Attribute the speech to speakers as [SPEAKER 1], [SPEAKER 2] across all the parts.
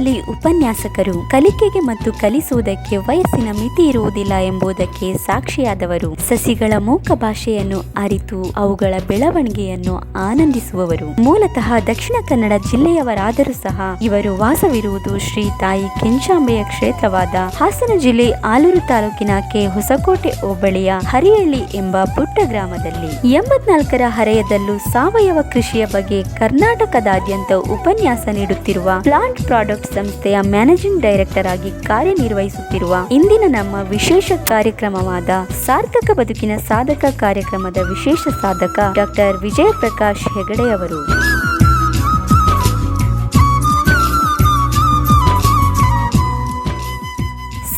[SPEAKER 1] ಹಳ್ಳಿಯಲ್ಲಿ ಉಪನ್ಯಾಸಕರು ಕಲಿಕೆಗೆ ಮತ್ತು ಕಲಿಸುವುದಕ್ಕೆ ವಯಸ್ಸಿನ ಮಿತಿ ಇರುವುದಿಲ್ಲ ಎಂಬುದಕ್ಕೆ ಸಾಕ್ಷಿಯಾದವರು. ಸಸಿಗಳ ಮೂಕ ಭಾಷೆಯನ್ನು ಅರಿತು ಅವುಗಳ ಬೆಳವಣಿಗೆಯನ್ನು ಆನಂದಿಸುವವರು. ಮೂಲತಃ ದಕ್ಷಿಣ ಕನ್ನಡ ಜಿಲ್ಲೆಯವರಾದರೂ ಸಹ ಇವರು ವಾಸವಿರುವುದು ಶ್ರೀ ತಾಯಿ ಕೆಂಚಾಂಬೆಯ ಕ್ಷೇತ್ರವಾದ ಹಾಸನ ಜಿಲ್ಲೆ ಆಲೂರು ತಾಲೂಕಿನ ಕೆ. ಹೊಸಕೋಟೆ ಹೋಬಳಿಯ ಹರಿಹಳ್ಳಿ ಎಂಬ ಪುಟ್ಟ ಗ್ರಾಮದಲ್ಲಿ. ಎಂಬತ್ನಾಲ್ಕರ ಹರೆಯದಲ್ಲೂ ಸಾವಯವ ಕೃಷಿಯ ಬಗ್ಗೆ ಕರ್ನಾಟಕದಾದ್ಯಂತ ಉಪನ್ಯಾಸ ನೀಡುತ್ತಿರುವ ಪ್ಲಾಂಟ್ ಪ್ರಾಡಕ್ಟ್ ಸಂಸ್ಥೆಯ ಮ್ಯಾನೇಜಿಂಗ್ ಡೈರೆಕ್ಟರ್ ಆಗಿ ಕಾರ್ಯನಿರ್ವಹಿಸುತ್ತಿರುವ ಇಂದಿನ ನಮ್ಮ ವಿಶೇಷ ಕಾರ್ಯಕ್ರಮವಾದ ಸಾರ್ಥಕ ಬದುಕಿನ ಸಾಧಕ ಕಾರ್ಯಕ್ರಮದ ವಿಶೇಷ ಸಾಧಕ ಡಾಕ್ಟರ್ ವಿಜಯ ಪ್ರಕಾಶ್ ಹೆಗಡೆಯವರು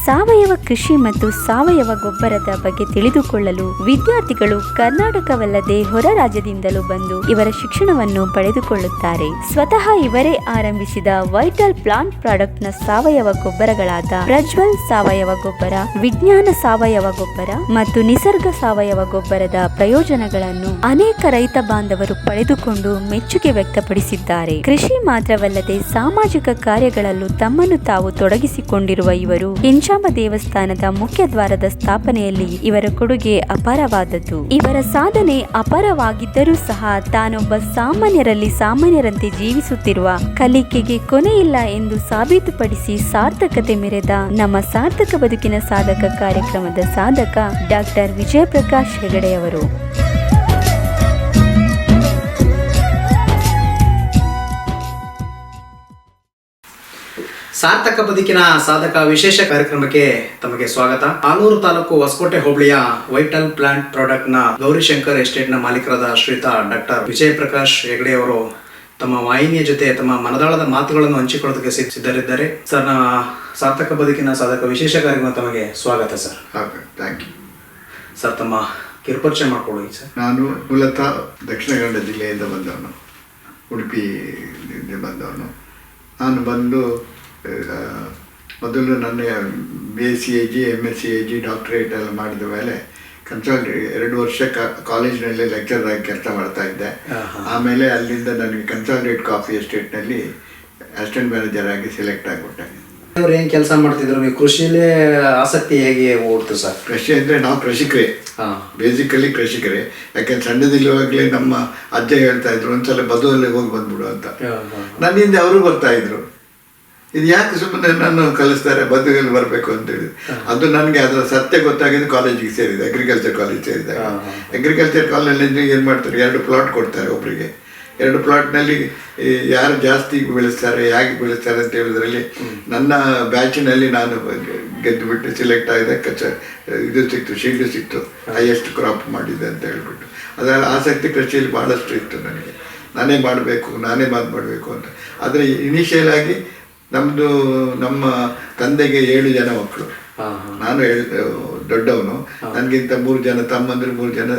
[SPEAKER 1] ಸಾವಯವ ಕೃಷಿ ಮತ್ತು ಸಾವಯವ ಗೊಬ್ಬರದ ಬಗ್ಗೆ ತಿಳಿದುಕೊಳ್ಳಲು ವಿದ್ಯಾರ್ಥಿಗಳು ಕರ್ನಾಟಕವಲ್ಲದೆ ಹೊರ ರಾಜ್ಯದಿಂದಲೂ ಬಂದು ಇವರ ಶಿಕ್ಷಣವನ್ನು ಪಡೆದುಕೊಳ್ಳುತ್ತಾರೆ. ಸ್ವತಃ ಇವರೇ ಆರಂಭಿಸಿದ ವೈಟಲ್ ಪ್ಲಾಂಟ್ ಪ್ರಾಡಕ್ಟ್ನ ಸಾವಯವ ಗೊಬ್ಬರಗಳಾದ ಪ್ರಜ್ವಲ್ ಸಾವಯವ ಗೊಬ್ಬರ, ವಿಜ್ಞಾನ ಸಾವಯವ ಗೊಬ್ಬರ ಮತ್ತು ನಿಸರ್ಗ ಸಾವಯವ ಗೊಬ್ಬರದ ಪ್ರಯೋಜನಗಳನ್ನು ಅನೇಕ ರೈತ ಬಾಂಧವರು ಪಡೆದುಕೊಂಡು ಮೆಚ್ಚುಗೆ ವ್ಯಕ್ತಪಡಿಸಿದ್ದಾರೆ. ಕೃಷಿ ಮಾತ್ರವಲ್ಲದೆ ಸಾಮಾಜಿಕ ಕಾರ್ಯಗಳಲ್ಲೂ ತಮ್ಮನ್ನು ತಾವು ತೊಡಗಿಸಿಕೊಂಡಿರುವ ಇವರು ಕೆಂಚಾಂಬ ದೇವಸ್ಥಾನದ ಮುಖ್ಯ ದ್ವಾರದ ಸ್ಥಾಪನೆಯಲ್ಲಿ ಇವರ ಕೊಡುಗೆ ಅಪಾರವಾದದ್ದು. ಇವರ ಸಾಧನೆ ಅಪಾರವಾಗಿದ್ದರೂ ಸಹ ತಾನೊಬ್ಬ ಸಾಮಾನ್ಯರಲ್ಲಿ ಸಾಮಾನ್ಯರಂತೆ ಜೀವಿಸುತ್ತಿರುವ ಕಲಿಕೆಗೆ ಕೊನೆಯಿಲ್ಲ ಎಂದು ಸಾಬೀತುಪಡಿಸಿ ಸಾರ್ಥಕತೆ ಮೆರೆದ ನಮ್ಮ ಸಾರ್ಥಕ ಬದುಕಿನ ಸಾಧಕ ಕಾರ್ಯಕ್ರಮದ ಸಾಧಕ ಡಾಕ್ಟರ್ ವಿಜಯಪ್ರಕಾಶ್ ಹೆಗಡೆಯವರು.
[SPEAKER 2] ಸಾರ್ಥಕ ಬದುಕಿನ ಸಾಧಕ ವಿಶೇಷ ಕಾರ್ಯಕ್ರಮಕ್ಕೆ ತಮಗೆ ಸ್ವಾಗತ. ಆಲೂರು ತಾಲೂಕು ಹೊಸಕೋಟೆ ಹೋಬಳಿಯ ವೈಟಲ್ ಪ್ಲಾಂಟ್ ಪ್ರಾಡಕ್ಟ್ನ ಗೌರಿಶಂಕರ್ ಎಸ್ಟೇಟ್ನ ಮಾಲೀಕರಾದ ಶ್ರೀತಾ ಡಾಕ್ಟರ್ ವಿಜಯ ಪ್ರಕಾಶ್ ಹೆಗಡೆ ಅವರು ತಮ್ಮ ವಾಹಿನಿಯ ಜೊತೆ ತಮ್ಮ ಮನದಾಳದ ಮಾತುಗಳನ್ನು ಹಂಚಿಕೊಳ್ಳೋದಕ್ಕೆ ಸಿದ್ಧ- ಸಿದ್ಧರಿದ್ದಾರೆ. ಸರ್ ನಾ ಸಾರ್ಥಕ ಬದುಕಿನ ಸಾಧಕ ವಿಶೇಷ ಕಾರ್ಯಕ್ರಮ ತಮಗೆ ಸ್ವಾಗತ ಸರ್.
[SPEAKER 3] ಥ್ಯಾಂಕ್ ಯು
[SPEAKER 2] ಸರ್ ತಮ್ಮ ಕಿರುಪರಿಚಯ ಮಾಡ್ಕೊಳ್ಳಿ ಸರ್.
[SPEAKER 3] ನಾನು ಮೂಲತಃ ದಕ್ಷಿಣ ಕನ್ನಡ ಜಿಲ್ಲೆಯಿಂದ ಬಂದವನು ಉಡುಪಿ ಬಂದವನು. ನಾನು ಬಂದು ಮೊದಲು ನನ್ನ B S C A G M S C A G doctorate ಎಲ್ಲ ಮಾಡಿದ ಮೇಲೆ ಕನ್ಸಲ್ಟ್ ಎರಡು ವರ್ಷ ಕಾಲೇಜಿನಲ್ಲಿ ಲೆಕ್ಚರ್ ಆಗಿ ಕೆಲಸ ಮಾಡ್ತಾ ಇದ್ದೆ. ಆಮೇಲೆ ಅಲ್ಲಿಂದ ನನಗೆ ಕನ್ಸಲ್ಟೇಟ್ ಕಾಫಿ ಎಸ್ಟೇಟ್ನಲ್ಲಿ ಅಸಿಸ್ಟೆಂಟ್ ಮ್ಯಾನೇಜರ್ ಆಗಿ ಸೆಲೆಕ್ಟ್ ಆಗಿಬಿಟ್ಟೆ.
[SPEAKER 2] ಅವ್ರು ಏನು ಕೆಲಸ ಮಾಡ್ತಿದ್ರು? ನೀವು ಕೃಷಿಲೇ ಆಸಕ್ತಿ ಹೇಗೆ ಓಡ್ತು ಸರ್?
[SPEAKER 3] ಕೃಷಿ ಅಂದರೆ ನಾವು ಕೃಷಿಕರೇ.
[SPEAKER 2] ಹಾ.
[SPEAKER 3] ಬೇಸಿಕಲಿ ಕೃಷಿಕರೇ. ಯಾಕೆಂದ್ರೆ ಸಣ್ಣದಿರುವಾಗಲೇ ನಮ್ಮ ಅಜ್ಜ ಹೇಳ್ತಾ ಇದ್ರು ಒಂದ್ಸಲ ಬದುವಲ್ಲಿ ಹೋಗಿ ಬಂದ್ಬಿಡು ಅಂತ. ನನ್ನಿಂದ ಅವರು ಬರ್ತಾ ಇದ್ರು. ಇದು ಯಾಕೆ ಸುಮ್ಮನೆ ನಾನು ಕಲಿಸ್ತಾರೆ ಬದುಕಲ್ಲಿ ಬರಬೇಕು ಅಂತೇಳಿ ಅದು ನನಗೆ ಅದರ ಸತ್ಯ ಗೊತ್ತಾಗಿದ್ದು ಕಾಲೇಜಿಗೆ ಸೇರಿದೆ ಅಗ್ರಿಕಲ್ಚರ್ ಕಾಲೇಜ್
[SPEAKER 2] ಹಾ.
[SPEAKER 3] ಅಗ್ರಿಕಲ್ಚರ್ ಕಾಲೇಜಲ್ಲಿ ಏನು ಮಾಡ್ತಾರೆ ಎರಡು ಪ್ಲಾಟ್ ಕೊಡ್ತಾರೆ ಒಬ್ಬರಿಗೆ ಎರಡು ಪ್ಲಾಟ್ನಲ್ಲಿ ಯಾರು ಜಾಸ್ತಿ ಬೆಳೆಸ್ತಾರೆ ಹೇಗೆ ಬೆಳೆಸ್ತಾರೆ ಅಂತ ಹೇಳಿದ್ರಲ್ಲಿ ನನ್ನ ಬ್ಯಾಚಿನಲ್ಲಿ ನಾನು ಗೆದ್ದುಬಿಟ್ಟು ಸಿಲೆಕ್ಟ್ ಸೆಲೆಕ್ಟ್ ಆಗಿದೆ ಕಚ ಇದು ಸಿಕ್ತು ಶೀಲ್ಡ್ ಸಿಕ್ತು ಹೈಯೆಸ್ಟ್ ಕ್ರಾಪ್ ಮಾಡಿದೆ ಅಂತ ಹೇಳ್ಬಿಟ್ಟು. ಅದರ ಆಸಕ್ತಿ ಕೃಷಿಯಲ್ಲಿ ಭಾಳಷ್ಟು ಇತ್ತು ನನಗೆ. ನಾನೇ ಮಾಡಬೇಕು ನಾನೇ ಮಾತು ಮಾಡಬೇಕು ಅಂತ. ಆದರೆ ಇನಿಷಿಯಲ್ ಆಗಿ ನಮ್ಮದು ನಮ್ಮ ತಂದೆಗೆ ಏಳು ಜನ ಮಕ್ಕಳು. ನಾನು ದೊಡ್ಡವನು. ನನಗಿಂತ ಮೂರು ಜನ ತಮ್ಮಂದ್ರೆ ಮೂರು ಜನ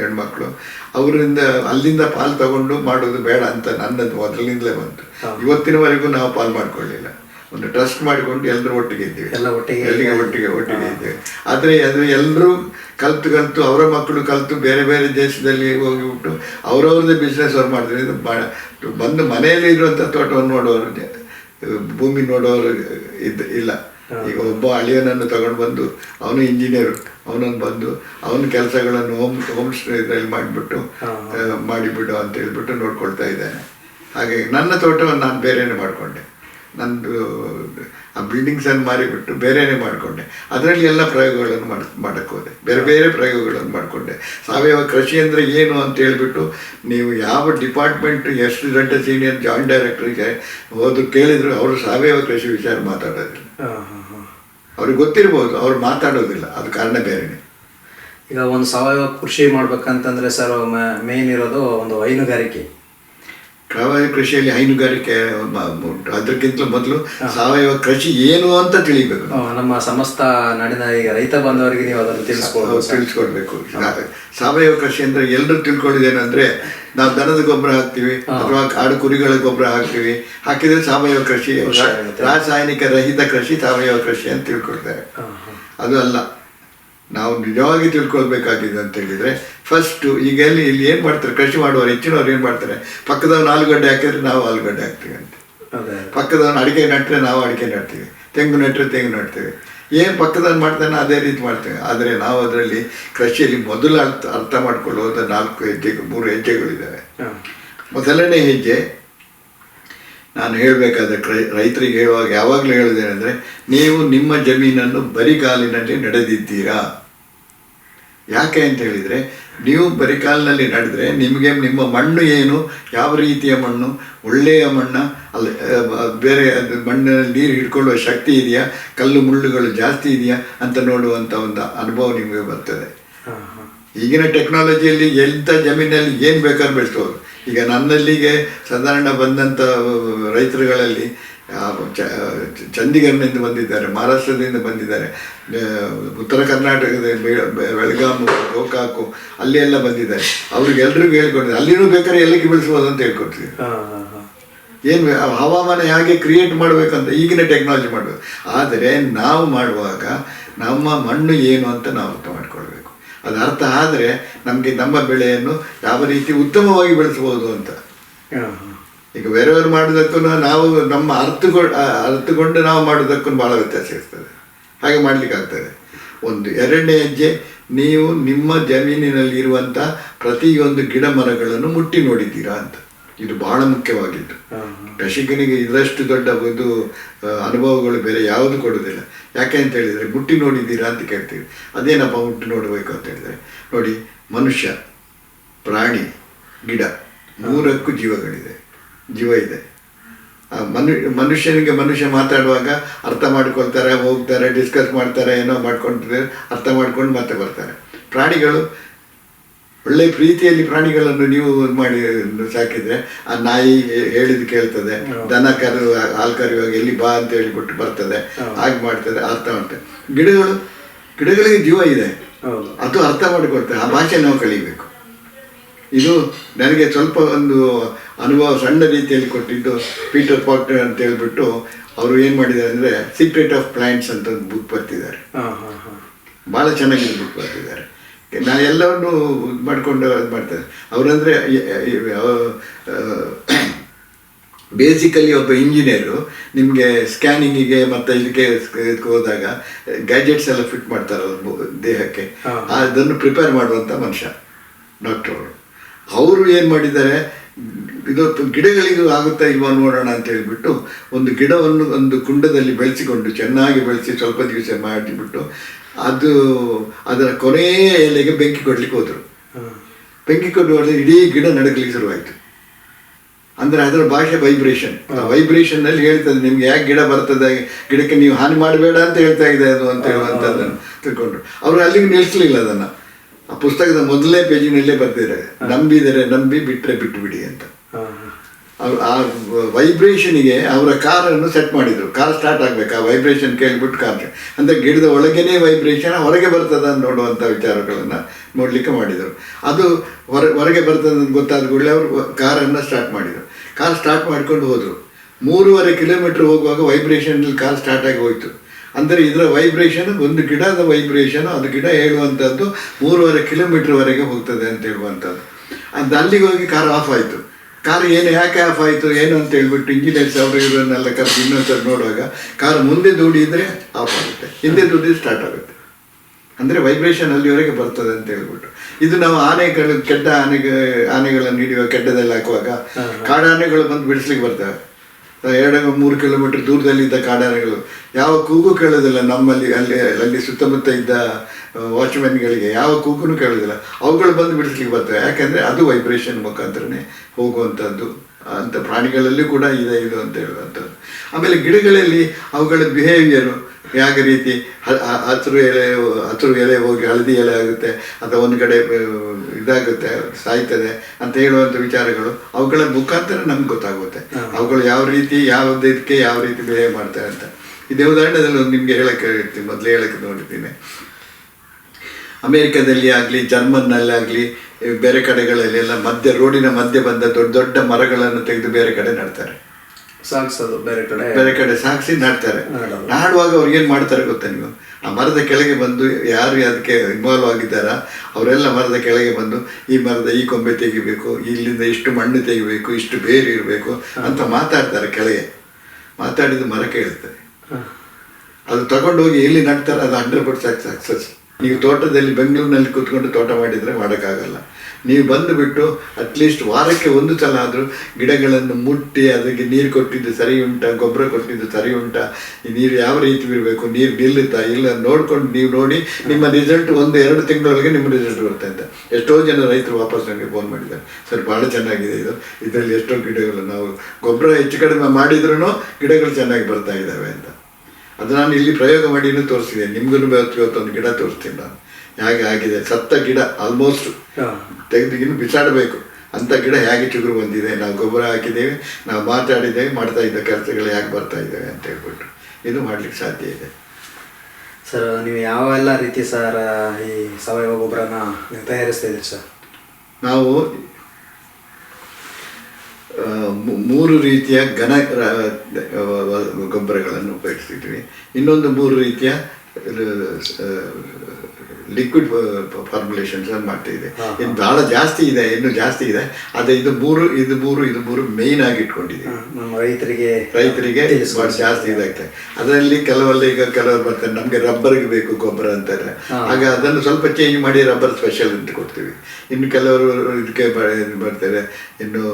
[SPEAKER 3] ಹೆಣ್ಮಕ್ಳು. ಅವರಿಂದ ಅಲ್ಲಿಂದ ಪಾಲು ತಗೊಂಡು ಮಾಡೋದು ಬೇಡ ಅಂತ ನನ್ನದು ಮೊದಲಿನಿಂದಲೇ ಬಂತು. ಇವತ್ತಿನವರೆಗೂ ನಾವು ಪಾಲು ಮಾಡ್ಕೊಳ್ಳಿಲ್ಲ. ಒಂದು ಟ್ರಸ್ಟ್ ಮಾಡಿಕೊಂಡು ಎಲ್ಲರೂ ಒಟ್ಟಿಗೆ ಇದ್ದೀವಿ.
[SPEAKER 2] ಎಲ್ಲ ಒಟ್ಟಿಗೆ
[SPEAKER 3] ಎಲ್ಲಿಗೆ ಒಟ್ಟಿಗೆ ಒಟ್ಟಿಗೆ ಇದ್ದೇವೆ. ಆದರೆ ಅದು ಎಲ್ಲರೂ ಕಲ್ತು ಕಲ್ತು ಅವರ ಮಕ್ಕಳು ಕಲ್ತು ಬೇರೆ ಬೇರೆ ದೇಶದಲ್ಲಿ ಹೋಗಿಬಿಟ್ಟು ಅವರವ್ರದ್ದೇ ಬಿಸ್ನೆಸ್ ಅವ್ರು ಮಾಡ್ತಾರೆ ಇದು ಬಂದು ಮನೆಯಲ್ಲಿ ಇರುವಂಥ ತೋಟವನ್ನು ನೋಡೋರು ಭೂಮಿ ನೋಡೋರು ಇದ್ದ ಇಲ್ಲ. ಈಗ ಒಬ್ಬ ಅಳಿಯನನ್ನು ತಗೊಂಡು ಬಂದು ಅವನು ಇಂಜಿನಿಯರ್ ಅವನನ್ನು ಬಂದು ಅವನ ಕೆಲಸಗಳನ್ನು ಹೋಮ್ ಹೋಮ್ ಇದರಲ್ಲಿ ಮಾಡಿಬಿಟ್ಟು ಮಾಡಿಬಿಡು ಅಂತ ಹೇಳ್ಬಿಟ್ಟು ನೋಡ್ಕೊಳ್ತಾ ಇದ್ದಾನೆ. ಹಾಗಾಗಿ ನನ್ನ ತೋಟವನ್ನು ನಾನು ಬೇರೆನೇ ಮಾಡಿಕೊಂಡೆ. ನಂದು ಆ ಬಿಲ್ಡಿಂಗ್ಸನ್ನು ಮಾರಿಬಿಟ್ಟು ಬೇರೆಯೇ ಮಾಡಿಕೊಂಡೆ. ಅದರಲ್ಲಿ ಎಲ್ಲ ಪ್ರಯೋಗಗಳನ್ನು ಮಾಡ ಮಾಡಕ್ಕೆ ಹೋದೆ. ಬೇರೆ ಬೇರೆ ಪ್ರಯೋಗಗಳನ್ನು ಮಾಡಿಕೊಂಡೆ. ಸಾವಯವ ಕೃಷಿ ಅಂದರೆ ಏನು ಅಂತ ಹೇಳಿಬಿಟ್ಟು ನೀವು ಯಾವ ಡಿಪಾರ್ಟ್ಮೆಂಟ್ ಎಷ್ಟು ದೊಡ್ಡ ಸೀನಿಯರ್ ಜಾಯಿಂಟ್ ಡೈರೆಕ್ಟ್ರಿಗೆ ಹೋದ್ರು ಕೇಳಿದ್ರು ಅವರು ಸಾವಯವ ಕೃಷಿ ವಿಚಾರ ಮಾತಾಡೋದಿಲ್ಲ.
[SPEAKER 2] ಹಾಂ ಹಾಂ ಹಾಂ.
[SPEAKER 3] ಅವ್ರಿಗೆ ಗೊತ್ತಿರ್ಬೋದು ಅವ್ರು ಮಾತಾಡೋದಿಲ್ಲ. ಅದು ಕಾರಣ ಬೇರೆನೇ.
[SPEAKER 2] ಈಗ ಒಂದು ಸಾವಯವ ಕೃಷಿ ಮಾಡ್ಬೇಕಂತಂದ್ರೆ ಸರ್ ಮೇನ್ ಇರೋದು ಒಂದು ಹೈನುಗಾರಿಕೆ.
[SPEAKER 3] ಸಾವಯವ ಕೃಷಿಯಲ್ಲಿ ಹೈನುಗಾರಿಕೆ ಅದಕ್ಕಿಂತ ಮೊದಲು ಸಾವಯವ ಕೃಷಿ ಏನು ಅಂತ ತಿಳಿಬೇಕು
[SPEAKER 2] ನಮ್ಮ ಸಮಸ್ತ ನಾಡಿನ ಈಗ ರೈತ ಬಾಂಧವರಿಗೆ ನೀವು ಅದನ್ನು ತಿಳಿಸ್ಕೊಡ್ಬೋದು
[SPEAKER 3] ಹೌದು, ತಿಳಿಸ್ಕೊಡ್ಬೇಕು. ಸಾವಯವ ಕೃಷಿ ಅಂದ್ರೆ ಎಲ್ಲರೂ ತಿಳ್ಕೊಂಡಿದ್ದೇನೆಂದ್ರೆ ನಾವು ದನದ ಗೊಬ್ಬರ ಹಾಕ್ತಿವಿ ಅಥವಾ ಕಾಡು ಕುರಿಗಳ ಗೊಬ್ಬರ ಹಾಕ್ತಿವಿ. ಹಾಕಿದ್ರೆ ಸಾವಯವ ಕೃಷಿ ರಾಸಾಯನಿಕ ರಹಿತ ಕೃಷಿ ಸಾವಯವ ಕೃಷಿ ಅಂತ ತಿಳ್ಕೊಳ್ತಾರೆ. ಅದು ಅಲ್ಲ. ನಾವು ನಿಜವಾಗಿ ತಿಳ್ಕೊಳ್ಬೇಕಾಗಿದೆ ಅಂತ ಹೇಳಿದರೆ ಫಸ್ಟು ಈಗ ಎಲ್ಲಿ ಇಲ್ಲಿ ಏನು ಮಾಡ್ತಾರೆ? ಕೃಷಿ ಮಾಡುವವರು ಹೆಚ್ಚಿನವ್ರು ಏನು ಮಾಡ್ತಾರೆ? ಪಕ್ಕದವ್ರು ಆಲೂಗಡ್ಡೆ ಹಾಕಿದ್ರೆ ನಾವು ಆಲೂಗಡ್ಡೆ ಹಾಕ್ತೀವಿ ಅಂತ.
[SPEAKER 2] ಅದೇ
[SPEAKER 3] ಪಕ್ಕದವನು ಅಡಿಕೆ ನೆಟ್ಟರೆ ನಾವು ಅಡಿಕೆ ನೆಡ್ತೀವಿ ತೆಂಗು ನೆಟ್ಟರೆ ತೆಂಗು ನೆಡ್ತೀವಿ ಏನು ಪಕ್ಕದವನು ಮಾಡ್ತಾನೆ ಅದೇ ರೀತಿ ಮಾಡ್ತೇವೆ. ಆದರೆ ನಾವು ಅದರಲ್ಲಿ ಕೃಷಿಯಲ್ಲಿ ಮೊದಲು ಅರ್ಥ ಅರ್ಥ ಮಾಡ್ಕೊಳ್ಳೋದು ನಾಲ್ಕು ಹೆಜ್ಜೆ ಮೂರು ಹೆಜ್ಜೆಗಳಿದ್ದಾವೆ. ಮೊದಲನೇ ಹೆಜ್ಜೆ ನಾನು ಹೇಳಬೇಕಾದ್ರೆ ರೈತರಿಗೆ ಹೇಳುವಾಗ ಯಾವಾಗಲೂ ಹೇಳೋದೇನೆಂದರೆ ನೀವು ನಿಮ್ಮ ಜಮೀನನ್ನು ಬರಿಗಾಲಿನಲ್ಲಿ ನಡೆದಿದ್ದೀರಾ? ಯಾಕೆ ಅಂತ ಹೇಳಿದರೆ ನೀವು ಬರಿಕಾಲಿನಲ್ಲಿ ನಡೆದರೆ ನಿಮಗೆ ನಿಮ್ಮ ಮಣ್ಣು ಏನು ಯಾವ ರೀತಿಯ ಮಣ್ಣು ಒಳ್ಳೆಯ ಮಣ್ಣ ಅಲ್ಲ ಬೇರೆ ಅದು ಮಣ್ಣಿನಲ್ಲಿ ನೀರು ಹಿಡ್ಕೊಳ್ಳುವ ಶಕ್ತಿ ಇದೆಯಾ ಕಲ್ಲು ಮುಳ್ಳುಗಳು ಜಾಸ್ತಿ ಇದೆಯಾ ಅಂತ ನೋಡುವಂಥ ಒಂದು ಅನುಭವ ನಿಮಗೆ ಬರ್ತದೆ. ಈಗಿನ ಟೆಕ್ನಾಲಜಿಯಲ್ಲಿ ಎಂಥ ಜಮೀನಲ್ಲಿ ಏನು ಬೇಕಾದ್ರೂ ಬೆಳೆಸ್ಬೋದು. ಈಗ ನನ್ನಲ್ಲಿಗೆ ಸಾಧಾರಣ ಬಂದಂಥ ರೈತರುಗಳಲ್ಲಿ ಚಂಡೀಗಢನಿಂದ ಬಂದಿದ್ದಾರೆ ಮಹಾರಾಷ್ಟ್ರದಿಂದ ಬಂದಿದ್ದಾರೆ. ಉತ್ತರ ಕರ್ನಾಟಕದ ಬೆಳಗಾಮು ಗೋಕಾಕು ಅಲ್ಲಿ ಎಲ್ಲ ಬಂದಿದ್ದಾರೆ. ಅವ್ರಿಗೆಲ್ರಿಗೂ ಹೇಳ್ಕೊಡ್ತೀವಿ ಅಲ್ಲಿನೂ ಬೇಕಾದ್ರೆ ಎಲ್ಲಿಗೆ ಬೆಳೆಸ್ಬೋದು ಅಂತ ಹೇಳ್ಕೊಡ್ತೀವಿ
[SPEAKER 2] ಹಾಂ ಹಾಂ ಹಾಂ.
[SPEAKER 3] ಏನು ಹವಾಮಾನ ಹೇಗೆ ಕ್ರಿಯೇಟ್ ಮಾಡಬೇಕಂತ ಈಗಿನ ಟೆಕ್ನಾಲಜಿ ಮಾಡಬೇಕು. ಆದರೆ ನಾವು ಮಾಡುವಾಗ ನಮ್ಮ ಮಣ್ಣು ಏನು ಅಂತ ನಾವು ಅರ್ಥ ಮಾಡ್ಕೊಳ್ಬೇಕು. ಅದು ಅರ್ಥ ಆದರೆ ನಮಗೆ ನಮ್ಮ ಬೆಳೆಯನ್ನು ಯಾವ ರೀತಿ ಉತ್ತಮವಾಗಿ ಬೆಳೆಸ್ಬೋದು ಅಂತ. ಈಗ ಬೇರೆಯವರು ಮಾಡೋದಕ್ಕೂ ನಾವು ನಮ್ಮ ಅರ್ಥಗೊಂಡು ಅರ್ಥಗೊಂಡು ನಾವು ಮಾಡೋದಕ್ಕೂ ಭಾಳ ವ್ಯತ್ಯಾಸ ಇರ್ತದೆ. ಹಾಗೆ ಮಾಡ್ಲಿಕ್ಕಾಗ್ತದೆ. ಒಂದು ಎರಡನೇ ಹೆಜ್ಜೆ ನೀವು ನಿಮ್ಮ ಜಮೀನಿನಲ್ಲಿ ಇರುವಂಥ ಪ್ರತಿಯೊಂದು ಗಿಡ ಮರಗಳನ್ನು ಮುಟ್ಟಿ ನೋಡಿದ್ದೀರಾ ಅಂತ. ಇದು ಬಹಳ ಮುಖ್ಯವಾಗಿದ್ದು. ಕೃಷಿಕನಿಗೆ ಇದಷ್ಟು ದೊಡ್ಡ ಒಂದು ಅನುಭವಗಳು ಬೇರೆ ಯಾವುದು ಕೊಡೋದಿಲ್ಲ ಯಾಕೆ ಅಂತ ಹೇಳಿದರೆ ಮುಟ್ಟಿ ನೋಡಿದ್ದೀರಾ ಅಂತ ಕೇಳ್ತೀವಿ. ಅದೇನಪ್ಪ ಮುಟ್ಟಿ ನೋಡಬೇಕು ಅಂತ ಹೇಳಿದರೆ ನೋಡಿ ಮನುಷ್ಯ ಪ್ರಾಣಿ ಗಿಡ ಮೂರಕ್ಕೂ ಜೀವಗಳಿದೆ. ಜೀವ ಇದೆ. ಆ ಮನು ಮನುಷ್ಯನಿಗೆ ಮನುಷ್ಯ ಮಾತಾಡುವಾಗ ಅರ್ಥ ಮಾಡ್ಕೊಳ್ತಾರೆ ಹೋಗ್ತಾರೆ ಡಿಸ್ಕಸ್ ಮಾಡ್ತಾರೆ ಏನೋ ಮಾಡ್ಕೊಂಡಿರ್ತಾರೆ ಅರ್ಥ ಮಾಡ್ಕೊಂಡು ಮತ್ತೆ ಬರ್ತಾರೆ. ಪ್ರಾಣಿಗಳು ಒಳ್ಳೆ ಪ್ರೀತಿಯಲ್ಲಿ ಪ್ರಾಣಿಗಳನ್ನು ನೀವು ಮಾಡಿ ಸಾಕಿದ್ರೆ ಆ ನಾಯಿ ಹೇಳಿದ್ ಕೇಳ್ತದೆ ದನ ಕರು ಹಾಲು ಕರೆಯುವಾಗ ಎಲ್ಲಿ ಬಾ ಅಂತ ಹೇಳಿಬಿಟ್ಟು ಬರ್ತದೆ ಹಾಗೆ ಮಾಡ್ತದೆ ಅರ್ಥ ಮಾಡ್ತದೆ. ಗಿಡಗಳು ಗಿಡಗಳಿಗೆ ಜೀವ ಇದೆ. ಅದು ಅರ್ಥ ಮಾಡ್ಕೊಳ್ತಾರೆ ಆ ಭಾಷೆ ನಾವು ಕಲಿಬೇಕು. ಇದು ನನಗೆ ಸ್ವಲ್ಪ ಒಂದು ಅನುಭವ ಸಣ್ಣ ರೀತಿಯಲ್ಲಿ ಕೊಟ್ಟಿದ್ದು ಪೀಟರ್ ಪಾಕ್ಟರ್ ಅಂತ ಹೇಳ್ಬಿಟ್ಟು ಅವರು ಏನು ಮಾಡಿದ್ದಾರೆ ಅಂದರೆ ಸೀಕ್ರೆಟ್ ಆಫ್ ಪ್ಲಾಂಟ್ಸ್ ಅಂತ ಒಂದು ಬುಕ್ ಬರ್ತಿದ್ದಾರೆ. ಭಾಳ ಚೆನ್ನಾಗಿ ಬುಕ್ ಬರ್ತಿದ್ದಾರೆ. ನಾ ಎಲ್ಲವನ್ನು ಇದು ಮಾಡಿಕೊಂಡು ಅದು ಮಾಡ್ತಾರೆ ಅವರಂದರೆ ಬೇಸಿಕಲಿ ಒಬ್ಬ ಇಂಜಿನಿಯರು ನಿಮಗೆ ಸ್ಕ್ಯಾನಿಂಗಿಗೆ ಮತ್ತು ಇದಕ್ಕೆ ಹೋದಾಗ ಗ್ಯಾಜೆಟ್ಸ್ ಎಲ್ಲ ಫಿಟ್ ಮಾಡ್ತಾರೆ ಅವ್ರ ದೇಹಕ್ಕೆ. ಅದನ್ನು ಪ್ರಿಪೇರ್ ಮಾಡುವಂಥ ಮನುಷ್ಯ ಡಾಕ್ಟರ್ ಅವರು. ಅವರು ಏನು ಮಾಡಿದ್ದಾರೆ ಇದು ಗಿಡಗಳಿಗೂ ಆಗುತ್ತಾ ಇಲ್ವಾ ನೋಡೋಣ ಅಂತ ಹೇಳಿಬಿಟ್ಟು ಒಂದು ಗಿಡವನ್ನು ಒಂದು ಕುಂಡದಲ್ಲಿ ಬೆಳೆಸಿಕೊಂಡು ಚೆನ್ನಾಗಿ ಬೆಳೆಸಿ ಸ್ವಲ್ಪ ದಿವಸ ಮಾಡಿಬಿಟ್ಟು ಅದು ಅದರ ಕೊನೆಯ ಎಲೆಗೆ ಬೆಂಕಿ ಕೊಡ್ಲಿಕ್ಕೆ ಹೋದರು. ಬೆಂಕಿ ಕೊಡುವಾಗ ಇಡೀ ಗಿಡ ನಡಗಲಿಕ್ಕೆ ಶುರುವಾಯಿತು. ಅಂದ್ರೆ ಅದರ ಭಾಷೆ ವೈಬ್ರೇಷನ್ ವೈಬ್ರೇಷನ್ನಲ್ಲಿ ಹೇಳ್ತದೆ ನಿಮ್ಗೆ ಯಾಕೆ ಗಿಡ ಬರ್ತದೆ ಗಿಡಕ್ಕೆ ನೀವು ಹಾನಿ ಮಾಡಬೇಡ ಅಂತ ಹೇಳ್ತಾ ಇದೆ ಅದು ಅಂತ ಹೇಳುವಂಥದ್ದನ್ನು ತಿಳ್ಕೊಂಡ್ರು. ಅವರು ಅಲ್ಲಿಗೆ ನಿಲ್ಲಿಸಲಿಲ್ಲ ಅದನ್ನ. ಆ ಪುಸ್ತಕದ ಮೊದಲನೇ ಪೇಜಿನಲ್ಲೇ ಬರ್ತಿದ್ದಾರೆ ನಂಬಿದರೆ ನಂಬಿ ಬಿಟ್ಟರೆ ಬಿಟ್ಟುಬಿಡಿ ಅಂತ. ಆ ವೈಬ್ರೇಷನಿಗೆ ಅವರ ಕಾರನ್ನು ಸೆಟ್ ಮಾಡಿದರು. ಕಾರ್ ಸ್ಟಾರ್ಟ್ ಆಗಬೇಕು? ಆ ವೈಬ್ರೇಷನ್ ಕೇಳಿಬಿಟ್ಟು ಕಾರ್ ಅಂದರೆ ಗಿಡದ ಒಳಗೇನೆ ವೈಬ್ರೇಷನ್ ಹೊರಗೆ ಬರ್ತದ ನೋಡುವಂಥ ವಿಚಾರಗಳನ್ನು ನೋಡಲಿಕ್ಕೆ ಮಾಡಿದರು. ಅದು ಹೊರ, ಹೊರಗೆ ಬರ್ತದೆ ಅಂತ ಗೊತ್ತಾದ ಕೂಡಲೇ ಅವರು ಕಾರನ್ನು ಸ್ಟಾರ್ಟ್ ಮಾಡಿದರು. ಕಾರ್ ಸ್ಟಾರ್ಟ್ ಮಾಡಿಕೊಂಡು ಹೋದರು. ಮೂರುವರೆ ಕಿಲೋಮೀಟ್ರ್ ಹೋಗುವಾಗ ವೈಬ್ರೇಷನಲ್ಲಿ ಕಾರ್ ಸ್ಟಾರ್ಟ್ ಆಗಿ ಹೋಯಿತು. ಅಂದರೆ ಇದರ ವೈಬ್ರೇಷನ್ ಒಂದು ಗಿಡದ ವೈಬ್ರೇಷನ್ ಅದು ಗಿಡ ಹೇಳುವಂಥದ್ದು ಮೂರುವರೆ ಕಿಲೋಮೀಟ್ರ್ವರೆಗೆ ಹೋಗ್ತದೆ ಅಂತ ಹೇಳುವಂಥದ್ದು ಅದು ಅಲ್ಲಿಗೆ ಹೋಗಿ ಕಾರ್ ಆಫ್ ಆಯಿತು. ಕಾರ್ ಏನು ಯಾಕೆ ಆಫ್ ಆಯಿತು ಏನು ಅಂತ ಹೇಳ್ಬಿಟ್ಟು ಇಂಜಿನಿಯರ್ಸ್ ಅವರು ಇವರನ್ನೆಲ್ಲ ಕರೆದು ಇನ್ನೊಂದ್ಸರಿ ನೋಡುವಾಗ ಕಾರ್ ಮುಂದೆ ದೂಡಿದ್ರೆ ಆಫ್ ಆಗುತ್ತೆ ಹಿಂದೆ ದೂಡಿದ್ರೆ ಸ್ಟಾರ್ಟ್ ಆಗುತ್ತೆ. ಅಂದರೆ ವೈಬ್ರೇಷನ್ ಅಲ್ಲಿವರೆಗೆ ಬರ್ತದೆ ಅಂತ ಹೇಳ್ಬಿಟ್ಟು. ಇದು ನಾವು ಆನೆಗಳು ಕೆಟ್ಟ ಆನೆಗೆ ಆನೆಗಳನ್ನು ಹಿಡಿಯುವ ಕೆಟ್ಟದಲ್ಲಿ ಹಾಕುವಾಗ ಕಾಡಾನೆಗಳು ಬಂದು ಬಿಡಿಸ್ಲಿಕ್ಕೆ ಬರ್ತವೆ. ಎರಡು ಮೂರು ಕಿಲೋಮೀಟರ್ ದೂರದಲ್ಲಿದ್ದ ಕಾಡಾನೆಗಳು. ಯಾವ ಕೂಗು ಕೇಳೋದಿಲ್ಲ ನಮ್ಮಲ್ಲಿ, ಅಲ್ಲಿ ಅಲ್ಲಿ ಸುತ್ತಮುತ್ತ ಇದ್ದ ವಾಚ್ಮೆನ್ಗಳಿಗೆ ಯಾವ ಕೂಗುನು ಕೇಳೋದಿಲ್ಲ. ಅವುಗಳು ಬಂದು ಬಿಡಿಸ್ಲಿಕ್ಕೆ ಬರ್ತವೆ. ಯಾಕೆಂದರೆ ಅದು ವೈಬ್ರೇಷನ್ ಮುಖಾಂತರನೇ ಹೋಗುವಂಥದ್ದು. ಅಂಥ ಪ್ರಾಣಿಗಳಲ್ಲೂ ಕೂಡ ಇದೆ ಇದು ಅಂತ ಹೇಳುವಂಥದ್ದು. ಆಮೇಲೆ ಗಿಡಗಳಲ್ಲಿ ಅವುಗಳ ಬಿಹೇವಿಯರು ಯಾವ ರೀತಿ ಹಸಿರು ಎಲೆ ಹಸಿರು ಎಲೆ ಹೋಗಿ ಹಳದಿ ಎಲೆ ಆಗುತ್ತೆ ಅಥವಾ ಒಂದು ಕಡೆ ಇದಾಗುತ್ತೆ ಸಾಯ್ತದೆ ಅಂತ ಹೇಳುವಂಥ ವಿಚಾರಗಳು ಅವುಗಳ ಮುಖಾಂತರ ನಮ್ಗೆ ಗೊತ್ತಾಗುತ್ತೆ. ಅವುಗಳು ಯಾವ ರೀತಿ ಯಾವುದಕ್ಕೆ ಯಾವ ರೀತಿ ಬಿಹೇವ್ ಮಾಡ್ತಾರೆ ಅಂತ. ಇದೇ ಉದಾಹರಣೆದಲ್ಲಿ ಒಂದು ನಿಮಗೆ ಹೇಳಕ್ಕೆ ಇರ್ತೀನಿ ಮೊದಲೇ ಹೇಳಕ್ಕೆ ನೋಡಿದ್ದೀನಿ. ಅಮೇರಿಕಾದಲ್ಲಿ ಆಗಲಿ ಜರ್ಮನ್ನಲ್ಲಿ ಆಗಲಿ ಬೇರೆ ಕಡೆಗಳಲ್ಲೆಲ್ಲ ಮಧ್ಯ ರೋಡಿನ ಮಧ್ಯೆ ಬಂದ ದೊಡ್ಡ ದೊಡ್ಡ ಮರಗಳನ್ನು ತೆಗೆದು ಬೇರೆ ಕಡೆ ನಡ್ತಾರೆ.
[SPEAKER 2] ಸಾಗಿಸೋದು ಬೇರೆ ಕಡೆ.
[SPEAKER 3] ಬೇರೆ ಕಡೆ ಸಾಗಿಸಿ ನಾಡ್ತಾರೆ. ನಾಡುವಾಗ ಅವ್ರು ಏನು ಮಾಡ್ತಾರೆ ಗೊತ್ತಾ ನೀವು? ಆ ಮರದ ಕೆಳಗೆ ಬಂದು ಯಾರು ಅದಕ್ಕೆ ಇನ್ವಾಲ್ವ್ ಆಗಿದ್ದಾರ? ಅವರೆಲ್ಲ ಮರದ ಕೆಳಗೆ ಬಂದು ಈ ಮರದ ಈ ಕೊಂಬೆ ತೆಗಿಬೇಕು ಇಲ್ಲಿಂದ ಇಷ್ಟು ಮಣ್ಣು ತೆಗಿಬೇಕು ಇಷ್ಟು ಬೇರು ಇರಬೇಕು ಅಂತ ಮಾತಾಡ್ತಾರೆ ಕೆಳಗೆ. ಮಾತಾಡಿದ ಮರಕ್ಕೆ ಕೇಳ್ತಾರೆ ಅದು ತಗೊಂಡೋಗಿ ಎಲ್ಲಿ ನಡ್ತಾರೆ ಅದು ಹಂಡ್ರೆಡ್ ಪರ್ಸೆಂಟ್ ಸಕ್ಸಸ್ ನೀವು ತೋಟದಲ್ಲಿ ಬೆಂಗಳೂರಿನಲ್ಲಿ ಕೂತ್ಕೊಂಡು ತೋಟ ಮಾಡಿದರೆ ಮಾಡೋಕ್ಕಾಗಲ್ಲ. ನೀವು ಬಂದುಬಿಟ್ಟು ಅಟ್ಲೀಸ್ಟ್ ವಾರಕ್ಕೆ ಒಂದು ಸಲ ಆದರೂ ಗಿಡಗಳನ್ನು ಮುಟ್ಟಿ ಅದಕ್ಕೆ ನೀರು ಕೊಟ್ಟಿದ್ದು ಸರಿ ಉಂಟಾ, ಗೊಬ್ಬರ ಕೊಟ್ಟಿದ್ದು ಸರಿ ಉಂಟಾ ನೀರು ಯಾವ ರೀತಿ ಇರಬೇಕು ನೀರು ನಿಲ್ಲುತ್ತಾ ಇಲ್ಲ ನೋಡ್ಕೊಂಡು ನೀವು ನೋಡಿ ನಿಮ್ಮ ರಿಸಲ್ಟ್ ಒಂದು ಎರಡು ತಿಂಗಳೊಳಗೆ ನಿಮ್ಮ ರಿಸಲ್ಟ್ ಬರುತ್ತೆ ಅಂತ ಎಷ್ಟೋ ಜನ ರೈತರು ವಾಪಸ್ ನನಗೆ ಫೋನ್ ಮಾಡಿದ್ದಾರೆ. ಸರ್, ಭಾಳ ಚೆನ್ನಾಗಿದೆ ಇದು. ಇದರಲ್ಲಿ ಎಷ್ಟೋ ಗಿಡಗಳು ನಾವು ಗೊಬ್ಬರ ಹೆಚ್ಚು ಕಡಿಮೆ ಮಾಡಿದ್ರೂ ಗಿಡಗಳು ಚೆನ್ನಾಗಿ ಬರ್ತಾ ಇದ್ದಾವೆ ಅಂತ. ಅದು ನಾನು ಇಲ್ಲಿ ಪ್ರಯೋಗ ಮಾಡಿನೂ ತೋರಿಸಿದೆ ನಿಮ್ಗೂ ಇವತ್ತೊಂದು ಗಿಡ ತೋರಿಸ್ತೀನಿ ನಾನು. ಹೇಗೆ ಆಗಿದೆ? ಸತ್ತ ಗಿಡ ಆಲ್ಮೋಸ್ಟ್ ತೆಗೆದು ಇನ್ನು ಬಿಸಾಡಬೇಕು. ಅಂಥ ಗಿಡ ಹೇಗೆ ಚಿಗುರು ಬಂದಿದೆ? ನಾವು ಗೊಬ್ಬರ ಹಾಕಿದ್ದೇವೆ ನಾವು ಮಾತಾಡಿದ್ದೇವೆ ಮಾಡ್ತಾ ಇದ್ದ ಕೆಲಸಗಳು ಹೇಗೆ ಬರ್ತಾ ಇದ್ದಾವೆ ಅಂತ ಹೇಳ್ಬಿಟ್ಟು. ಇದು ಮಾಡ್ಲಿಕ್ಕೆ ಸಾಧ್ಯ ಇದೆ.
[SPEAKER 2] ಸರ್ ನೀವು ಯಾವ ಎಲ್ಲ ರೀತಿ ಸರ್ ಈ ಸಾವಯವ ಗೊಬ್ಬರನ ನೀವು ತಯಾರಿಸ್ತಾ ಇದ್ದೀರಿ ಸರ್?
[SPEAKER 3] ನಾವು ಮೂರು ರೀತಿಯ ಘನ ಗೊಬ್ಬರಗಳನ್ನು ಉಪಯೋಗಿಸ್ತಿದ್ವಿ. ಇನ್ನೊಂದು ಮೂರು ರೀತಿಯ ಲಿಕ್ವಿಡ್ ಫಾರ್ಮುಲೇಷನ್ಸ್ ಮಾಡ್ತಿದ್ದೆ ಇನ್ನು ಬಹಳ ಜಾಸ್ತಿ ಇದೆ ಇನ್ನು ಜಾಸ್ತಿ ಇದೆ. ಅದೇ ಇದು ಮೂರು ಇದು ಮೂರು ಇದು ಮೂರು ಮೇಯ್ನ್ ಆಗಿ ಇಟ್ಕೊಂಡಿದ್ದೀವಿ
[SPEAKER 2] ನಮ್ಮ ರೈತರಿಗೆ
[SPEAKER 3] ರೈತರಿಗೆ ಭಾಳ ಜಾಸ್ತಿ ಇದಾಗ್ತದೆ. ಅದರಲ್ಲಿ ಕೆಲವಲ್ಲಿ ಈಗ ಕೆಲವರು ಬರ್ತಾರೆ ನಮಗೆ ರಬ್ಬರ್ಗೆ ಬೇಕು ಗೊಬ್ಬರ ಅಂತಾರೆ. ಆಗ ಅದನ್ನು ಸ್ವಲ್ಪ ಚೇಂಜ್ ಮಾಡಿ ರಬ್ಬರ್ ಸ್ಪೆಷಲ್ ಅಂತ ಕೊಡ್ತೀವಿ. ಇನ್ನು ಕೆಲವರು ಇದಕ್ಕೆ ಬರ್ತಾರೆ ಇನ್ನು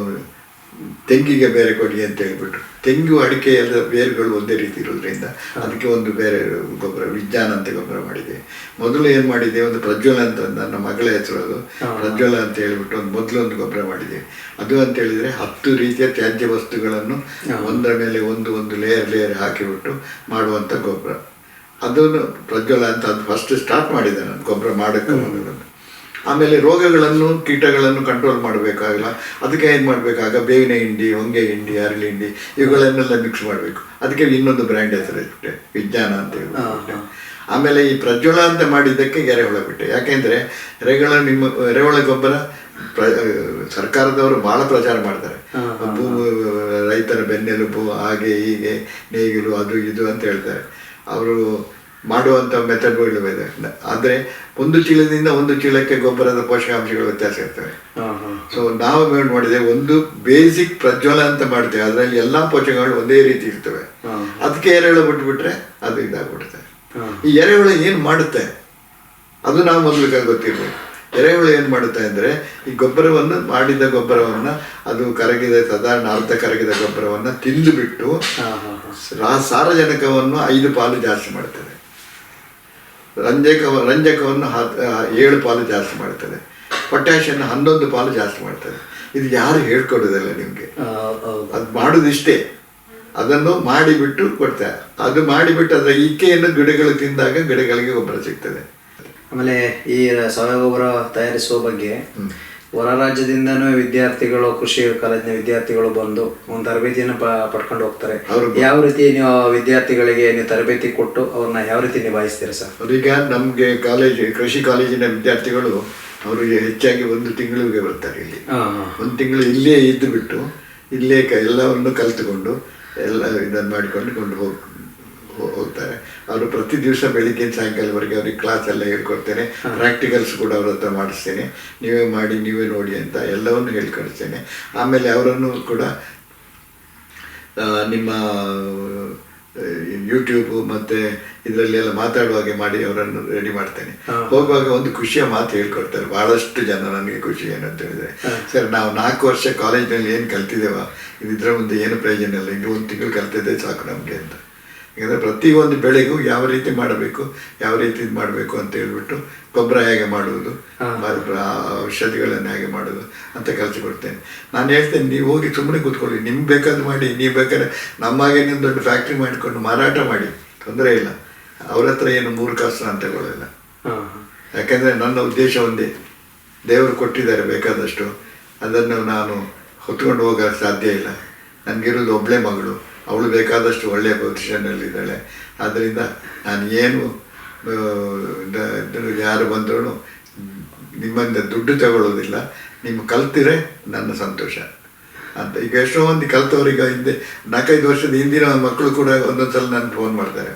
[SPEAKER 3] ತೆಂಗಿಗೆ ಬೇರೆ ಕೊಡಿ ಅಂತ ಹೇಳ್ಬಿಟ್ಟು. ತೆಂಗು ಅಡಿಕೆ ಎಲ್ಲ ಬೇರುಗಳು ಒಂದೇ ರೀತಿ ಇರೋದ್ರಿಂದ ಅದಕ್ಕೆ ಒಂದು ಬೇರೆ ಗೊಬ್ಬರ ವಿಜ್ಞಾನ ಅಂತ ಗೊಬ್ಬರ ಮಾಡಿದೆ. ಮೊದಲು ಏನು ಮಾಡಿದೆ ಒಂದು ಪ್ರಜ್ವಲ ಅಂತ ನನ್ನ ಮಗಳ ಹೆಸರು ಅದು ಪ್ರಜ್ವಲ ಅಂತ ಹೇಳ್ಬಿಟ್ಟು ಒಂದು ಮೊದಲು ಒಂದು ಗೊಬ್ಬರ ಮಾಡಿದೆ. ಅದು ಅಂತ ಹೇಳಿದರೆ ಹತ್ತು ರೀತಿಯ ತ್ಯಾಜ್ಯ ವಸ್ತುಗಳನ್ನು ಒಂದರ ಮೇಲೆ ಒಂದು ಒಂದು ಲೇಯರ್ ಲೇಯರ್ ಹಾಕಿಬಿಟ್ಟು ಮಾಡುವಂಥ ಗೊಬ್ಬರ. ಅದನ್ನು ಪ್ರಜ್ವಲ ಅಂತ ಅದು ಫಸ್ಟ್ ಸ್ಟಾರ್ಟ್ ಮಾಡಿದೆ ನಾನು ಗೊಬ್ಬರ ಮಾಡೋಕ್ಕೆ ಮೊದಲು. ಆಮೇಲೆ ರೋಗಗಳನ್ನು ಕೀಟಗಳನ್ನು ಕಂಟ್ರೋಲ್ ಮಾಡಬೇಕಾಗಲ್ಲ. ಅದಕ್ಕೆ ಏನು ಮಾಡಬೇಕಾಗ? ಬೇವಿನ ಹಿಂಡಿ ಹೊಂಗೆ ಹಿಂಡಿ ಅರಳಿ ಹಿಂಡಿ ಇವುಗಳನ್ನೆಲ್ಲ ಮಿಕ್ಸ್ ಮಾಡಬೇಕು. ಅದಕ್ಕೆ ಇನ್ನೊಂದು ಬ್ರ್ಯಾಂಡ್ ಹೆಸರು ಇಟ್ಬಿಟ್ಟೆ ವಿಜ್ಞಾನ ಅಂತ ಹೇಳ್ಬಿಟ್ಟೆ. ಆಮೇಲೆ ಈ ಪ್ರಜ್ವಲ ಅಂತ ಮಾಡಿದ್ದಕ್ಕೆ ಎರೆಹುಳ ಬಿಟ್ಟೆ ಯಾಕೆಂದರೆ ಎರೆಹುಳ ನಿಮ್ಮ ಎರೆಹುಳ ಗೊಬ್ಬರ ಪ್ರ ಸರ್ಕಾರದವರು ಭಾಳ ಪ್ರಚಾರ ಮಾಡ್ತಾರೆ. ಭೂ ರೈತರ ಬೆನ್ನೆಲುಬು ಹಾಗೆ ಹೀಗೆ ನೇಗಿಲು ಅದು ಇದು ಅಂತ ಹೇಳ್ತಾರೆ. ಅವರು ಮಾಡುವಂಥ ಮೆಥಡ್ಗಳು ಇದೆ. ಆದರೆ ಒಂದು ಚೀಲದಿಂದ ಒಂದು ಚೀಲಕ್ಕೆ ಗೊಬ್ಬರದ ಪೋಷಕಾಂಶಗಳು ವ್ಯತ್ಯಾಸ ಇರ್ತವೆ. ಸೊ ನಾವು ಏನು ಮಾಡಿದೆ ಒಂದು ಬೇಸಿಕ್ ಪ್ರಜ್ವಲ ಅಂತ ಮಾಡ್ತೇವೆ ಅದರಲ್ಲಿ ಎಲ್ಲ ಪೋಷಕಗಳು ಒಂದೇ ರೀತಿ ಇರ್ತವೆ. ಅದಕ್ಕೆ ಎರೆಹುಳ ಬಿಟ್ಬಿಟ್ರೆ ಅದು ಇದಾಗ್ಬಿಡುತ್ತೆ. ಈ ಎರೆಹುಳ ಏನು ಮಾಡುತ್ತೆ? ಅದು ನಾವು ಮೊದಲಿಗೆ ಗೊತ್ತಿರಬೇಕು. ಎರೆಹುಳು ಏನು ಮಾಡುತ್ತೆ ಅಂದರೆ ಈ ಗೊಬ್ಬರವನ್ನು ಮಾಡಿದ ಗೊಬ್ಬರವನ್ನು ಅದು ಕರಗಿದ ಸಾಧಾರಣ ಅರ್ಧ ಕರಗಿದ ಗೊಬ್ಬರವನ್ನು ತಿಂದುಬಿಟ್ಟು ಬಿಟ್ಟು ಸಾರಜನಕವನ್ನು ಐದು ಪಾಲು ಜಾಸ್ತಿ ಮಾಡ್ತದೆ ರಂಜಕ ರಂಜಕವನ್ನು ಹತ್ತು ಏಳು ಪಾಲು ಜಾಸ್ತಿ ಮಾಡ್ತಾರೆ ಪೊಟ್ಯಾಷಿಯನ್ನು ಹನ್ನೊಂದು ಪಾಲು ಜಾಸ್ತಿ ಮಾಡ್ತಾರೆ ಇದು ಯಾರು ಹೇಳ್ಕೊಡೋದಿಲ್ಲ ನಿಮಗೆ. ಅದು ಮಾಡೋದಿಷ್ಟೇ. ಅದನ್ನು ಮಾಡಿಬಿಟ್ಟು ಕೊಡ್ತಾರೆ. ಅದು ಮಾಡಿಬಿಟ್ಟು ಅದರ ಈಕೆಯನ್ನು ಗಿಡಗಳು ತಿಂದಾಗ ಗಿಡಗಳಿಗೆ ಗೊಬ್ಬರ ಸಿಗ್ತದೆ.
[SPEAKER 2] ಆಮೇಲೆ ಈ ಸಾವಯವ ಗೊಬ್ಬರ ತಯಾರಿಸುವ ಬಗ್ಗೆ ಹೊರ ರಾಜ್ಯದಿಂದನೂ ವಿದ್ಯಾರ್ಥಿಗಳು ಕೃಷಿ ಕಾಲೇಜಿನ ವಿದ್ಯಾರ್ಥಿಗಳು ಬಂದು ಒಂದು ತರಬೇತಿಯನ್ನು ಪ- ಪಡ್ಕೊಂಡು ಹೋಗ್ತಾರೆ. ಯಾವ ರೀತಿ ನೀವು ವಿದ್ಯಾರ್ಥಿಗಳಿಗೆ ನೀವು ತರಬೇತಿ ಕೊಟ್ಟು ಅವ್ರನ್ನ ಯಾವ ರೀತಿ ನಿಭಾಯಿಸ್ತೀರಾ ಸರ್?
[SPEAKER 3] ಅವರೀಗ ನಮಗೆ ಕಾಲೇಜ್ ಕೃಷಿ ಕಾಲೇಜಿನ ವಿದ್ಯಾರ್ಥಿಗಳು ಅವರಿಗೆ ಹೆಚ್ಚಾಗಿ ಒಂದು ತಿಂಗಳಿಗೆ ಬರ್ತಾರೆ ಇಲ್ಲಿ. ಒಂದು ತಿಂಗಳು ಇಲ್ಲೇ ಇದ್ದು ಬಿಟ್ಟು ಇಲ್ಲೇ ಎಲ್ಲವನ್ನು ಕಲ್ತುಕೊಂಡು ಎಲ್ಲ ಇದನ್ನು ಮಾಡಿಕೊಂಡು ಕೊಂಡು ಹೋಗಿ ಹೋಗ್ತಾರೆ. ಅವರು ಪ್ರತಿ ದಿವಸ ಬೆಳಿಗ್ಗೆ ಸಾಯಂಕಾಲವರೆಗೆ ಅವ್ರಿಗೆ ಕ್ಲಾಸ್ ಎಲ್ಲ ಹೇಳ್ಕೊಡ್ತೇನೆ. ಪ್ರಾಕ್ಟಿಕಲ್ಸ್ ಕೂಡ ಅವ್ರ ಹತ್ರ ಮಾಡಿಸ್ತೇನೆ. ನೀವೇ ಮಾಡಿ ನೀವೇ ನೋಡಿ ಅಂತ ಎಲ್ಲವನ್ನು ಹೇಳ್ಕೊಡ್ತೇನೆ. ಆಮೇಲೆ ಅವರನ್ನು ಕೂಡ ನಿಮ್ಮ ಯೂಟ್ಯೂಬ್ ಮತ್ತೆ ಇದರಲ್ಲೆಲ್ಲ ಮಾತಾಡುವ ಹಾಗೆ ಮಾಡಿ ಅವರನ್ನು ರೆಡಿ ಮಾಡ್ತೇನೆ. ಹೋಗುವಾಗ ಒಂದು ಖುಷಿಯ ಮಾತು ಹೇಳ್ಕೊಡ್ತಾರೆ. ಬಹಳಷ್ಟು ಜನ ನನಗೆ ಖುಷಿ ಏನು ಅಂತ ಹೇಳಿದ್ರೆ ಸರ್ ನಾವು ನಾಲ್ಕು ವರ್ಷ ಕಾಲೇಜ್ನಲ್ಲಿ ಏನು ಕಲ್ತಿದ್ದೇವ? ಇದ್ರ ಮುಂದೆ ಏನು ಪ್ರಯೋಜನ ಇಲ್ಲ. ಈಗ ಒಂದು ತಿಂಗಳು ಕಲ್ತಿದ್ದೆ ಸಾಕು ನಮಗೆ ಅಂತ. ಯಾಕಂದರೆ ಪ್ರತಿಯೊಂದು ಬೆಳೆಗೂ ಯಾವ ರೀತಿ ಮಾಡಬೇಕು ಯಾವ ರೀತಿ ಇದು ಮಾಡಬೇಕು ಅಂತ ಹೇಳ್ಬಿಟ್ಟು ಗೊಬ್ಬರ ಹೇಗೆ ಮಾಡುವುದು ಔಷಧಿಗಳನ್ನು ಹೇಗೆ ಮಾಡೋದು ಅಂತ ಕಲಿಸಿಕೊಡ್ತೇನೆ ನಾನು ಹೇಳ್ತೇನೆ ನೀವು ಹೋಗಿ ಸುಮ್ಮನೆ ಕೂತ್ಕೊಳ್ಳಿ. ನಿಮ್ಗೆ ಬೇಕಾದ್ರೆ ಮಾಡಿ ನೀವು ಬೇಕಾದ್ರೆ ನಮ್ಮಾಗೆ ನಿಮ್ಮ ದೊಡ್ಡ ಫ್ಯಾಕ್ಟ್ರಿ ಮಾಡಿಕೊಂಡು ಮಾರಾಟ ಮಾಡಿ ತೊಂದರೆ ಇಲ್ಲ. ಅವ್ರ ಹತ್ರ ಏನು ಮೂರು ಕಾಸು ನಾನು
[SPEAKER 2] ಯಾಕಂದ್ರೆ
[SPEAKER 3] ಯಾಕೆಂದರೆ ನನ್ನ ಉದ್ದೇಶ ಒಂದೇ ದೇವರು ಕೊಟ್ಟಿದ್ದಾರೆ ಬೇಕಾದಷ್ಟು ಅದನ್ನು ನಾನು ಹೊತ್ಕೊಂಡು ಹೋಗೋಕ್ಕೆ ಸಾಧ್ಯ ಇಲ್ಲ. ನನಗಿರೋದು ಒಬ್ಬಳೇ ಮಗಳು. ಅವಳು ಬೇಕಾದಷ್ಟು ಒಳ್ಳೆಯ ಪೊಸಿಷನ್ನಲ್ಲಿದ್ದಾಳೆ ಆದ್ದರಿಂದ ನಾನು ಏನು ಯಾರು ಬಂದರೂ ನಿಮ್ಮಿಂದ ದುಡ್ಡು ತಗೊಳ್ಳೋದಿಲ್ಲ. ನಿಮ್ಮ ಕಲ್ತಿರೆ ನನ್ನ ಸಂತೋಷ. ಅಂತ ಈಗ ಎಷ್ಟೋ ಮಂದಿ ಕಲ್ತವ್ರಿಗೆ ಹಿಂದೆ ನಾಲ್ಕೈದು ವರ್ಷದ ಹಿಂದಿನ ಮಕ್ಕಳು ಕೂಡ ಒಂದೊಂದ್ಸಲ ನಾನು ಫೋನ್ ಮಾಡ್ತಾರೆ.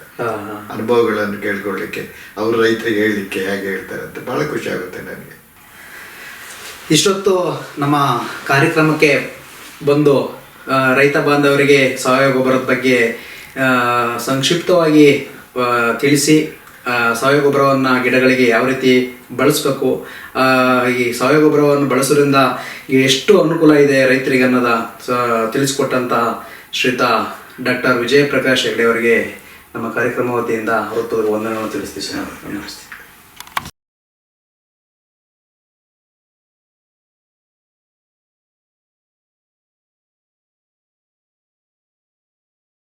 [SPEAKER 3] ಅನುಭವಗಳನ್ನು ಕೇಳ್ಕೊಳ್ಳಿಕ್ಕೆ ಅವರು ರೈತರಿಗೆ ಹೇಳಲಿಕ್ಕೆ ಹೇಗೆ ಹೇಳ್ತಾರೆ ಅಂತ ಭಾಳ ಖುಷಿ ಆಗುತ್ತೆ ನನಗೆ.
[SPEAKER 2] ಇಷ್ಟೊತ್ತು ನಮ್ಮ ಕಾರ್ಯಕ್ರಮಕ್ಕೆ ಬಂದು ರೈತ ಬಾಂಧವರಿಗೆ ಸಾವಯವ ಗೊಬ್ಬರದ ಬಗ್ಗೆ ಸಂಕ್ಷಿಪ್ತವಾಗಿ ತಿಳಿಸಿ ಸಾವಯವ ಗೊಬ್ಬರವನ್ನು ಗಿಡಗಳಿಗೆ ಯಾವ ರೀತಿ ಬಳಸಬೇಕು ಈ ಸಾವಯವ ಗೊಬ್ಬರವನ್ನು ಬಳಸೋದ್ರಿಂದ ಎಷ್ಟು ಅನುಕೂಲ ಇದೆ ರೈತರಿಗೆ ಅನ್ನೋದ ತಿಳಿಸ್ಕೊಟ್ಟಂತಹ ಶ್ರೀತಾ ಡಾಕ್ಟರ್ ವಿಜಯ ಪ್ರಕಾಶ್ ಹೆಗ್ಡೆ ಅವರಿಗೆ ನಮ್ಮ ಕಾರ್ಯಕ್ರಮ ವತಿಯಿಂದ ಹೃತ್ಪೂರ್ವಕ ವಂದನೆಗಳನ್ನು ತಿಳಿಸ್ತೀವಿ ಸರ್ ನಮಸ್ತೆ.